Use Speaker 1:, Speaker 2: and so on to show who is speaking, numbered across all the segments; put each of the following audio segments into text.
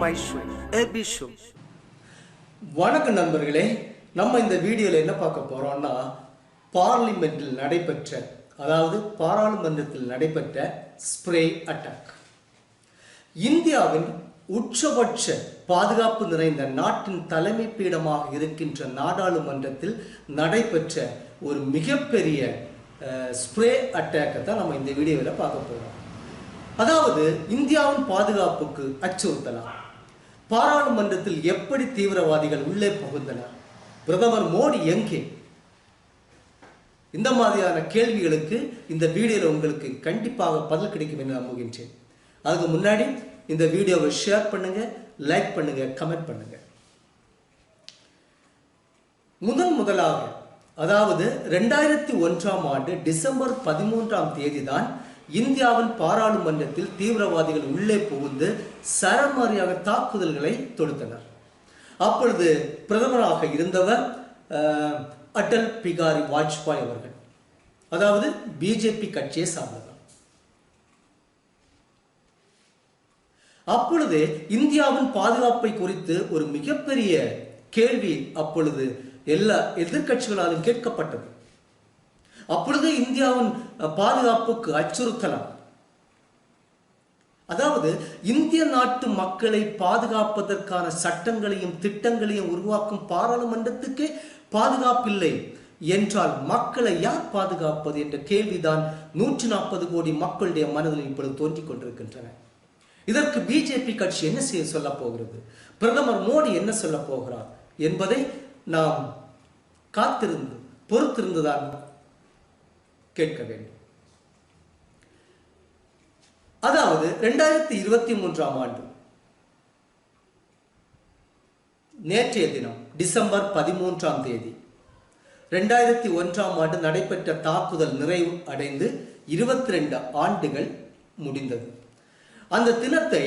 Speaker 1: my
Speaker 2: வணக்கம் நண்பர்களே நம்ம இந்த வீடியோவில் என்ன பார்க்க போறோம்னா பார்லிமெண்டில் நடைபெற்ற அதாவது பாராளுமன்றத்தில் நடைபெற்ற ஸ்ப்ரே அட்டாக் இந்தியாவின் உச்சபட்ச பாதுகாப்பு நிறைந்த நாட்டின் தலைமை பீடமாக இருக்கின்ற நாடாளுமன்றத்தில் நடைபெற்ற ஒரு மிகப்பெரிய ஸ்ப்ரே அட்டாக்கை தான் நம்ம இந்த வீடியோவில் பார்க்க போறோம். அதாவது இந்தியாவின் பாதுகாப்புக்கு அச்சுறுத்தலாம். பாராளுமன்றத்தில் எப்படி தீவிரவாதிகள் உள்ளே புகுந்தனர்? பிரதமர் மோடி எங்கே? இந்த மாதிரியான கேள்விகளுக்கு இந்த வீடியோவில் உங்களுக்கு கண்டிப்பாக பதில் கிடைக்கும் என்று நம்புகின்றேன். அதுக்கு முன்னாடி இந்த வீடியோவை ஷேர் பண்ணுங்க லைக் பண்ணுங்க கமெண்ட் பண்ணுங்க. முதன் முதலாக அதாவது ரெண்டாயிரத்தி ஒன்றாம் ஆண்டு டிசம்பர் பதிமூன்றாம் தேதி தான் இந்தியாவின் பாராளுமன்றத்தில் தீவிரவாதிகள் உள்ளே புகுந்து சரமாரியாக தாக்குதல்களை தொடுத்தனர். அப்பொழுது பிரதமராக இருந்தவர் அடல் பிகாரி வாஜ்பாய் அவர்கள். அதாவது பிஜேபி கட்சியை சார்ந்தவர். அப்பொழுது இந்தியாவின் பாதுகாப்பை குறித்து ஒரு மிகப்பெரிய கேள்வி அப்பொழுது எல்லா எதிர்க்கட்சிகளாலும் கேட்கப்பட்டது. அப்பொழுது இந்தியாவின் பாதுகாப்புக்கு அச்சுறுத்தலாம். அதாவது இந்திய நாட்டு மக்களை பாதுகாப்பதற்கான சட்டங்களையும் திட்டங்களையும் உருவாக்கும் பாராளுமன்றத்துக்கே பாதுகாப்பில்லை என்றால் மக்களை யார் பாதுகாப்பது என்ற கேள்விதான் நூற்றி நாற்பது கோடி மக்களுடைய மனதில் இப்பொழுது தோன்றிக் கொண்டிருக்கின்றன. இதற்கு பிஜேபி கட்சி என்ன செய்ய சொல்ல போகிறது? பிரதமர் மோடி என்ன சொல்ல போகிறார்? என்பதை நாம் காத்திருந்து பொறுத்திருந்துதான் கேட்க வேண்டும். அதாவது ரெண்டாயிரத்தி இருபத்தி மூன்றாம் ஆண்டு நேற்றைய தினம் டிசம்பர் பதிமூன்றாம் தேதி ரெண்டாயிரத்தி ஒன்றாம் ஆண்டு நடைபெற்ற தாக்குதல் நிறைவு அடைந்து இருபத்தி ரெண்டு ஆண்டுகள் முடிந்தது. அந்த தினத்தை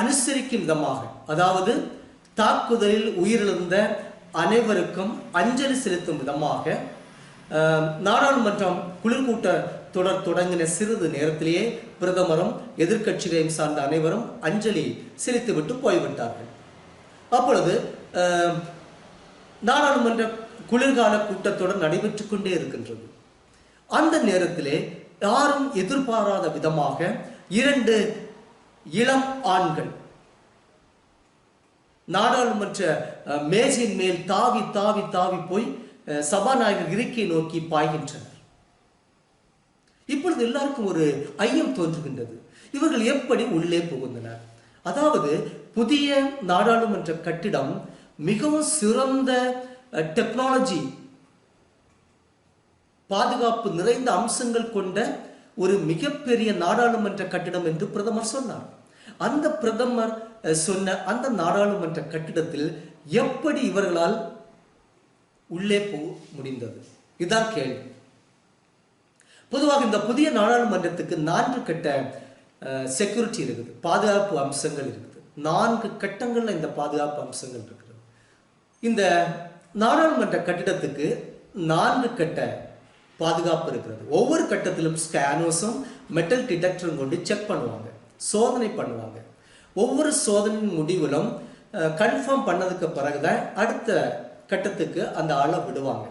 Speaker 2: அனுசரிக்கும் விதமாக அதாவது தாக்குதலில் உயிரிழந்த அனைவருக்கும் அஞ்சலி செலுத்தும் விதமாக நாடாளுமன்றம் குளிர்கூட்ட தொடர் தொடங்கின சிறிது நேரத்திலேயே பிரதமரும் எதிர்கட்சிகளையும் சார்ந்த அனைவரும் அஞ்சலி செலுத்திவிட்டு போய்விட்டார்கள். அப்பொழுது நாடாளுமன்ற குளிர்கால கூட்டத்தொடர் நடைபெற்றுக் கொண்டே இருக்கின்றது. அந்த நேரத்திலே யாரும் எதிர்பாராத விதமாக இரண்டு இளம் ஆண்கள் நாடாளுமன்ற மேஜையின் மேல் தாவி தாவி தாவி போய் சபாநாயகர் இருக்கை நோக்கி பாய்கின்றனர். இப்பொழுது எல்லாருக்கும் ஒரு ஐயம் தோன்றுகின்றது. இவர்கள் எப்படி உள்ளே புகுந்தனர்? அதாவது புதிய நாடாளுமன்ற கட்டிடம் மிகவும் சிறந்த டெக்னாலஜி பாதுகாப்பு நிறைந்த அம்சங்கள் கொண்ட ஒரு மிகப்பெரிய நாடாளுமன்ற கட்டிடம் என்று பிரதமர் சொன்னார். அந்த பிரதமர் சொன்ன அந்த நாடாளுமன்ற கட்டிடத்தில் எப்படி இவர்களால் உள்ளே போக முடிந்தது. இதுதான் கேள்வி. பொதுவாக இந்த புதிய நாடாளுமன்றத்துக்கு நான்கு கட்ட செக்யூரிட்டி இருக்குது. பாதுகாப்பு அம்சங்கள் இருக்குது. நான்கு கட்டங்களில் இந்த பாதுகாப்பு அம்சங்கள் இருக்குது. இந்த நாடாளுமன்ற கட்டிடத்துக்கு நான்கு கட்ட பாதுகாப்பு இருக்கிறது. ஒவ்வொரு கட்டத்திலும் ஸ்கேனர்ஸும் மெட்டல் டிடெக்டரும் கொண்டு செக் பண்ணுவாங்க. சோதனை பண்ணுவாங்க. ஒவ்வொரு சோதனையின் முடிவிலும் கன்ஃபார்ம் பண்ணதுக்கு பிறகுதான் அடுத்த கட்டத்துக்கு அந்த ஆளை விடுவாங்க.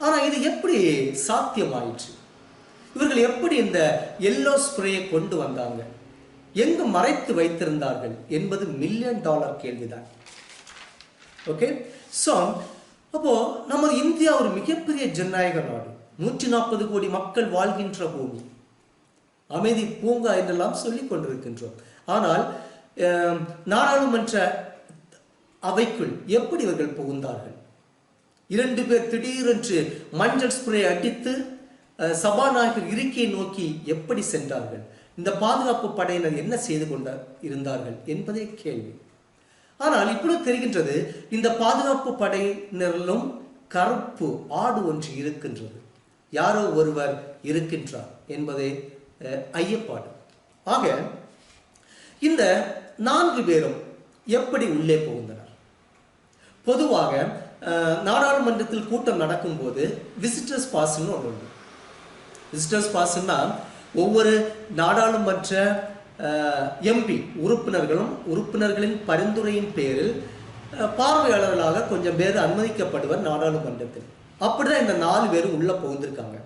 Speaker 2: ஆனால் இது எப்படி சாத்தியமாயிற்று? இவர்கள் எப்படி இந்த எல்லோ ஸ்ப்ரேயை கொண்டு வந்தாங்க? எங்கு மறைத்து வைத்திருந்தார்கள் என்பது மில்லியன் டாலர் கேள்விதான். ஓகே ஸோ அப்போ நம்ம இந்தியா ஒரு மிகப்பெரிய ஜனநாயக நாடு. நூற்றி நாற்பது கோடி மக்கள் வாழ்கின்ற பூமி. அமைதி பூங்கா என்றெல்லாம் சொல்லி கொண்டிருக்கின்றோம். ஆனால் நாடாளுமன்ற அவைக்குள் எப்படி இவர்கள் புகுந்தார்கள்? இரண்டு பேர் திடீரென்று மஞ்சள் ஸ்ப்ரே அடித்து சபாநாயகர் இருக்கையை நோக்கி எப்படி சென்றார்கள்? இந்த பாதுகாப்பு படையினர் என்ன செய்து கொண்ட இருந்தார்கள் என்பதே கேள்வி. ஆனால் இப்பொழுது தெரிகின்றது இந்த பாதுகாப்பு படையினரிலும் கருப்பு ஆடு ஒன்று இருக்கின்றது. யாரோ ஒருவர் இருக்கின்றார் என்பதே ஐயப்பாடு. ஆக இந்த நான்கு பேரும் எப்படி உள்ளே புகுந்தனர்? பொதுவாக அஹ், நாடாளுமன்றத்தில் கூட்டம் நடக்கும்போது விசிட்டர்ஸ் பாஸ்ன்னு ஒன்று உண்டு. விசிட்டர்ஸ் பாஸ்ன்னா ஒவ்வொரு நாடாளுமன்ற எம்பி உறுப்பினர்களும் உறுப்பினர்களின் பரிந்துரையின் பேரில் பார்வையாளர்களாக கொஞ்சம் பேர் அனுமதிக்கப்படுவர் நாடாளுமன்றத்தில். அப்படிதான் இந்த நாலு பேரும் உள்ள புகுந்திருக்காங்க.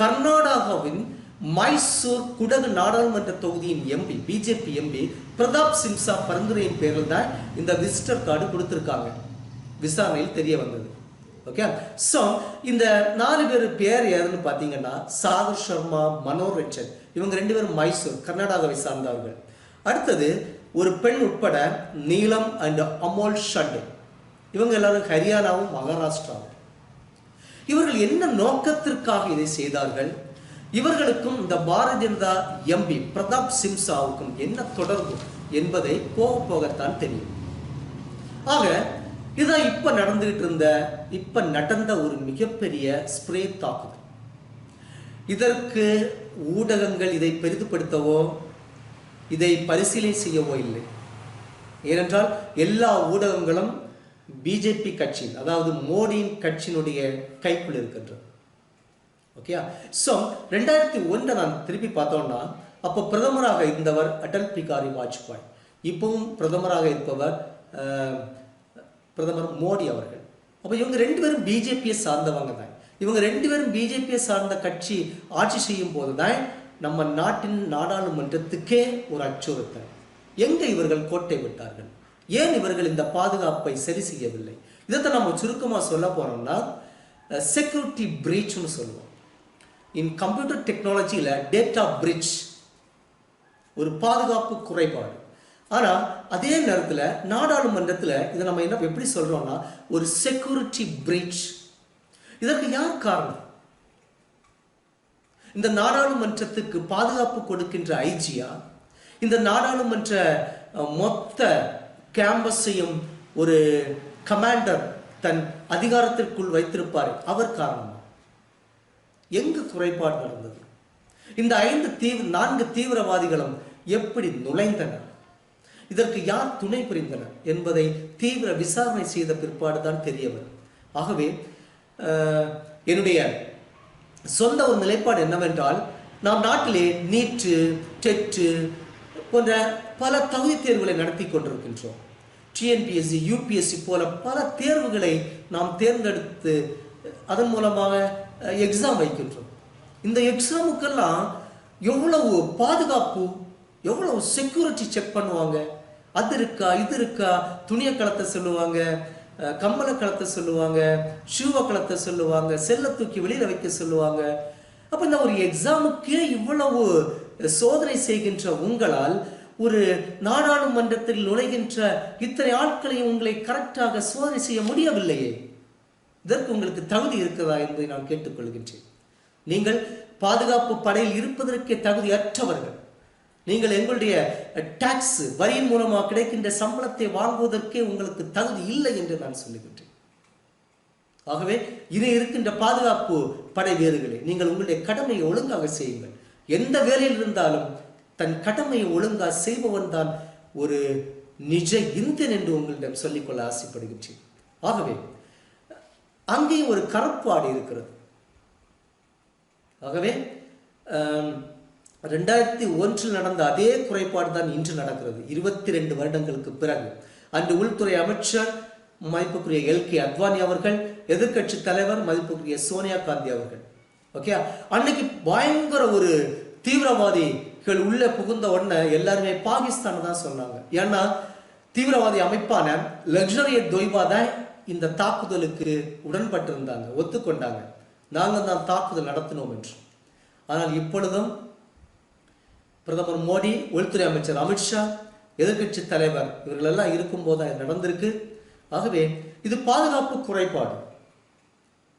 Speaker 2: கர்நாடகாவின் மைசூர் குடகு நாடாளுமன்ற தொகுதியின் MP BJP MP Pratap Simha பரிந்துரையின் பேரில் தான் இந்த விசிட்டர் கார்டு கொடுத்துருக்காங்க. விசாரணையில் தெரிய வந்தது. ஓகே ஸோ இந்த நாலு பேர் பேர் யாருன்னு பார்த்தீங்கன்னா சாகர் சர்மா மனோர் இவங்க ரெண்டு பேரும் மைசூர் கர்நாடகாவை சார்ந்தவர்கள். அடுத்தது ஒரு பெண் உட்பட நீலம் அண்ட் அமோல் ஷட் இவங்க எல்லாரும் ஹரியானாவும் மகாராஷ்டிராவும். இவர்கள் என்ன நோக்கத்திற்காக இதை செய்தார்கள்? இவர்களுக்கும் இந்த பாரதிய ஜனதா எம்பி பிரதாப் சிம்சாவுக்கும் என்ன தொடர்பு என்பதை போக போகத்தான் தெரியும். ஆக இதுதான் இப்போ நடந்துகிட்டு இருந்த இப்போ நடந்த ஒரு மிகப்பெரிய ஸ்ப்ரே தாக்குதல். இதற்கு ஊடகங்கள் இதை பெரிதுபடுத்தவோ இதை பரிசீலனை செய்யவோ இல்லை. ஏனென்றால் எல்லா ஊடகங்களும் பிஜேபி கட்சியின் அதாவது மோடியின் கட்சியினுடைய கைக்குள் இருக்கின்றது. ஓகேயா ஸோ ரெண்டாயிரத்தி ஒன்றை நான் திருப்பி பார்த்தோம்னா அப்போ பிரதமராக இருந்தவர் அடல் பிகாரி வாஜ்பாய். இப்பவும் பிரதமராக இருப்பவர் பிரதமர் மோடி அவர்கள். அப்போ இவங்க ரெண்டு பேரும் பிஜேபியை சார்ந்தவங்க தான். இவங்க ரெண்டு பேரும் பிஜேபியை சார்ந்த கட்சி ஆட்சி செய்யும் போது தான் நம்ம நாட்டின் நாடாளுமன்றத்துக்கே ஒரு அச்சுறுத்தல். எங்கே இவர்கள் கோட்டை விட்டார்கள்? ஏன் இவர்கள் இந்த பாதுகாப்பை சரி செய்யவில்லை? இதைத்தான் நம்ம சுருக்கமாக சொல்ல போகிறோம்னா செக்யூரிட்டி பிரீச்னு சொல்லுவோம். இன் கம்ப்யூட்டர் டெக்னாலஜியில் டேட்டா பிரிட்ஜ் ஒரு பாதுகாப்பு குறைபாடு. ஆனால் அதே நேரத்தில் நாடாளுமன்றத்தில் இதை நம்ம என்ன எப்படி சொல்கிறோம்னா ஒரு செக்யூரிட்டி பிரீச் இதற்கு யார் காரணம்? இந்த நாடாளுமன்றத்துக்கு பாதுகாப்பு கொடுக்கின்ற ஐஜியா இந்த நாடாளுமன்ற மொத்த கேம்பஸையும் ஒரு கமாண்டர் தன் அதிகாரத்திற்குள் வைத்திருப்பார். அவர் காரணமா? எங்கு குறைபாடு நடந்தது? இந்த ஐந்து தீவிர நான்கு தீவிரவாதிகளும் எப்படி நுழைந்தனர்? இதற்கு யார் துணை புரிந்தனர் என்பதை தீவிர விசாரணை செய்த பிற்பாடு தான் ஆகவே என்னுடைய சொந்த ஒரு நிலைப்பாடு என்னவென்றால் நாம் நாட்டிலே நீட்டு டெட்டு போன்ற பல தகுதி தேர்வுகளை நடத்தி கொண்டிருக்கின்றோம். டிஎன்பிஎஸ்சி யூபிஎஸ்சி போல பல தேர்வுகளை நாம் தேர்ந்தெடுத்து அதன் மூலமாக எக்ஸாம் வைக்கின்றோம். இந்த எக்ஸாமுக்கெல்லாம் எவ்வளவு பாதுகாப்பு எவ்வளவு செக்யூரிட்டி செக் பண்ணுவாங்க? அது இருக்கா இது இருக்கா? துணியை களத்தை சொல்லுவாங்க அஹ், கம்மலை சொல்லுவாங்க ஷூவை களத்தை சொல்லுவாங்க செல்லை தூக்கி வெளியில வைக்க சொல்லுவாங்க. அப்ப இந்த ஒரு எக்ஸாமுக்கே இவ்வளவு சோதனை செய்கின்ற உங்களால் ஒரு நாடாளுமன்றத்தில் நுழைகின்ற இத்தனை ஆட்களையும் உங்களை கரெக்டாக சோதனை செய்ய முடியவில்லையே? இதற்கு உங்களுக்கு தகுதி இருக்கிறதா என்பதை நான் கேட்டுக்கொள்கின்றேன். நீங்கள் பாதுகாப்பு படையில் இருப்பதற்கே தகுதியற்றவர்கள். நீங்கள் எங்களுடைய டாக்ஸ் வரியின் மூலமாக கிடைக்கின்ற சம்பளத்தை வாங்குவதற்கே உங்களுக்கு தகுதி இல்லை என்று நான் சொல்லுகின்றேன் ஆகவே இது இருக்கின்ற பாதுகாப்பு படை வீரர்களே நீங்கள் உங்களுடைய கடமையை ஒழுங்காக செய்யுங்கள். எந்த வேலையில் இருந்தாலும் தன் கடமையை ஒழுங்காக செய்பவன் தான் ஒரு நிஜ இந்தியன் என்று உங்களிடம் சொல்லிக்கொள்ள ஆசைப்படுகின்றேன். ஆகவே அங்கேயும் ஒரு கருப்பாடு இருக்கிறது. ஆகவே ரெண்டாயிரத்தி ஒன்றில் நடந்த அதே குறைபாடு தான் இன்று நடக்கிறது. இருபத்தி ரெண்டு வருடங்களுக்கு பிறகு அன்று உள்துறை அமைச்சர் மதிப்புக்குரிய எல் கே அத்வானி அவர்கள் எதிர்க்கட்சி தலைவர் மதிப்புக்குரிய சோனியா காந்தி அவர்கள். ஓகே? அன்னைக்கு பயங்கர ஒரு தீவிரவாதிகள் உள்ளே புகுந்த உடனே எல்லாருமே பாகிஸ்தானை தான் சொன்னாங்க. ஏன்னா தீவிரவாதி அமைப்பான லக்ஸரிய தொய்வா தான் இந்த தாக்குதலுக்கு உடன்பட்டிருந்தாங்க ஒத்துக்கொண்டாங்க. நாங்கள் தான் தாக்குதல் நடத்தினோம் என்று. ஆனால் இப்பொழுதும் பிரதமர் மோடி உள்துறை அமைச்சர் அமித்ஷா எதிர்க்கட்சி தலைவர் இவர்களெல்லாம் இருக்கும்போது தான் நடந்திருக்கு. ஆகவே இது பாதுகாப்பு குறைபாடு.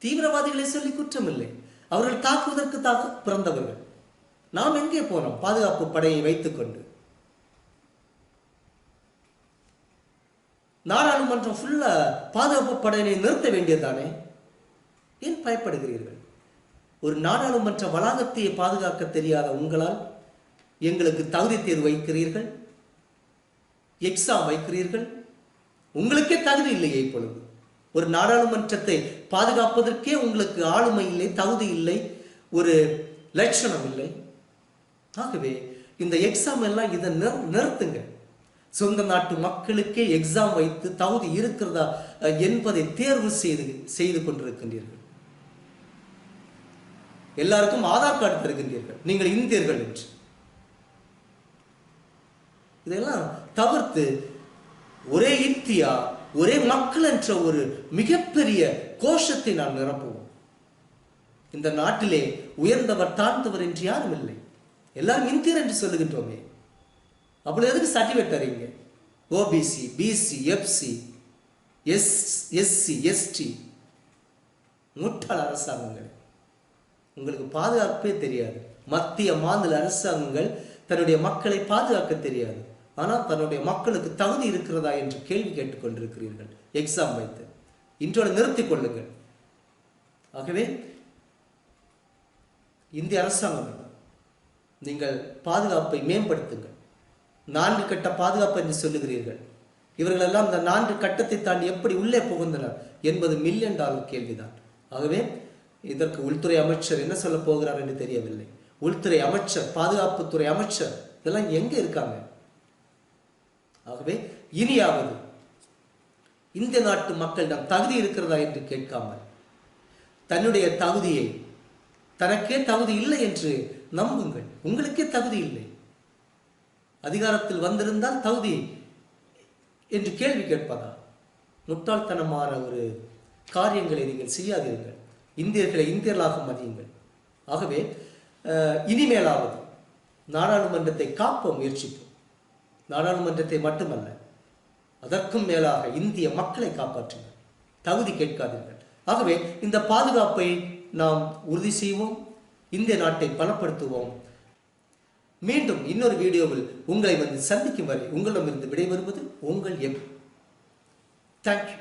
Speaker 2: தீவிரவாதிகளை சொல்லி குற்றமில்லை. அவர்கள் தாக்குவதற்கு தாக பிறந்தவர்கள். நாம் எங்கே போனோம்? பாதுகாப்பு படையை வைத்துக்கொண்டு. நாடாளுமன்றம் ஃபுல்லா பாதுகாப்பு படையினை நிறுத்த வேண்டியதானே ஏன் பயப்படுகிறீர்கள்? ஒரு நாடாளுமன்ற வளாகத்தை பாதுகாக்க தெரியாத உங்களால் எங்களுக்கு தகுதி தேர்வு வைக்கிறீர்கள்? எக்ஸாம் வைக்கிறீர்கள்? உங்களுக்கே தகுதி இல்லையே இப்பொழுது. ஒரு நாடாளுமன்றத்தை பாதுகாப்பதற்கே உங்களுக்கு ஆளுமை இல்லை தகுதி இல்லை ஒரு லட்சணம் இல்லை. ஆகவே இந்த எக்ஸாம் எல்லாம் இதை நிறு- நிறுத்துங்க. சொந்த நாட்டு மக்களுக்கே எக்ஸாம் வைத்து தகுதி இருக்கிறதா என்பதை தேர்வு செய்து செய்து கொண்டிருக்கின்றீர்கள். எல்லாருக்கும் ஆதார் கார்டு தருகின்றீர்கள். நீங்கள் இந்தியர்கள் என்று. இதெல்லாம் தவிர்த்து ஒரே இந்தியா ஒரே மக்கள் என்ற ஒரு மிகப்பெரிய கோஷத்தை நாம் நிரப்புவோம். இந்த நாட்டிலே உயர்ந்தவர் தாழ்ந்தவர் என்று யாரும் இல்லை. எல்லாரும் இந்தியர் என்று சொல்லுகின்றோமே. அப்படி எதுக்கு சர்டிஃபிகேட் தரீங்க? OBC BC FC S SC ST முட்டாள் அரசாங்கங்கள். உங்களுக்கு பாதுகாப்பே தெரியாது. மத்திய மாநில அரசாங்கங்கள் தன்னுடைய மக்களை பாதுகாக்க தெரியாது. ஆனால் தன்னுடைய மக்களுக்கு தகுதி இருக்கிறதா என்று கேள்வி கேட்டுக்கொண்டிருக்கிறீர்கள். எக்ஸாம் வைத்து. இன்றோடு நிறுத்திக் கொள்ளுங்கள். ஆகவே இந்திய அரசாங்கம் நீங்கள் பாதுகாப்பை மேம்படுத்துங்கள். நான்கு கட்ட பாதுகாப்பு என்று சொல்லுகிறீர்கள். இவர்களெல்லாம் இந்த நான்கு கட்டத்தை தாண்டி எப்படி உள்ளே புகுந்தனர் என்பது மில்லியன் டாலர் கேள்விதான். ஆகவே இதற்கு உள்துறை அமைச்சர் என்ன சொல்ல போகிறார் என்று தெரியவில்லை. உள்துறை அமைச்சர் பாதுகாப்புத்துறை அமைச்சர் இதெல்லாம் எங்கே இருக்காங்க? ஆகவே இனியாவது இந்த நாட்டு மக்களிடம் தகுதி இருக்கிறதா என்று கேட்காமல் தன்னுடைய தகுதியை தனக்கே தகுதி இல்லை என்று நம்புங்கள். உங்களுக்கே தகுதி இல்லை. அதிகாரத்தில் வந்திருந்தால் தகுதி என்று கேள்வி கேட்பதா? முட்டாள்தனமான ஒரு காரியங்களை நீங்கள் செய்யாதீர்கள். இந்தியர்களை இந்தியர்களாக மதியுங்கள். ஆகவே இனிமேலாவது நாடாளுமன்றத்தை காப்ப முயற்சிப்போம். நாடாளுமன்றத்தை மட்டுமல்ல அதற்கும் மேலாக இந்திய மக்களை காப்பாற்றுங்கள். தகுதி கேட்காதீர்கள். ஆகவே இந்த பாதுகாப்பை நாம் உறுதி செய்வோம் இந்திய நாட்டை பலப்படுத்துவோம். மீண்டும் இன்னொரு வீடியோவில் உங்களை வந்து சந்திக்கும் வரை உங்களிடமிருந்து விடைபெறுவது உங்கள் எம். தேங்க்யூ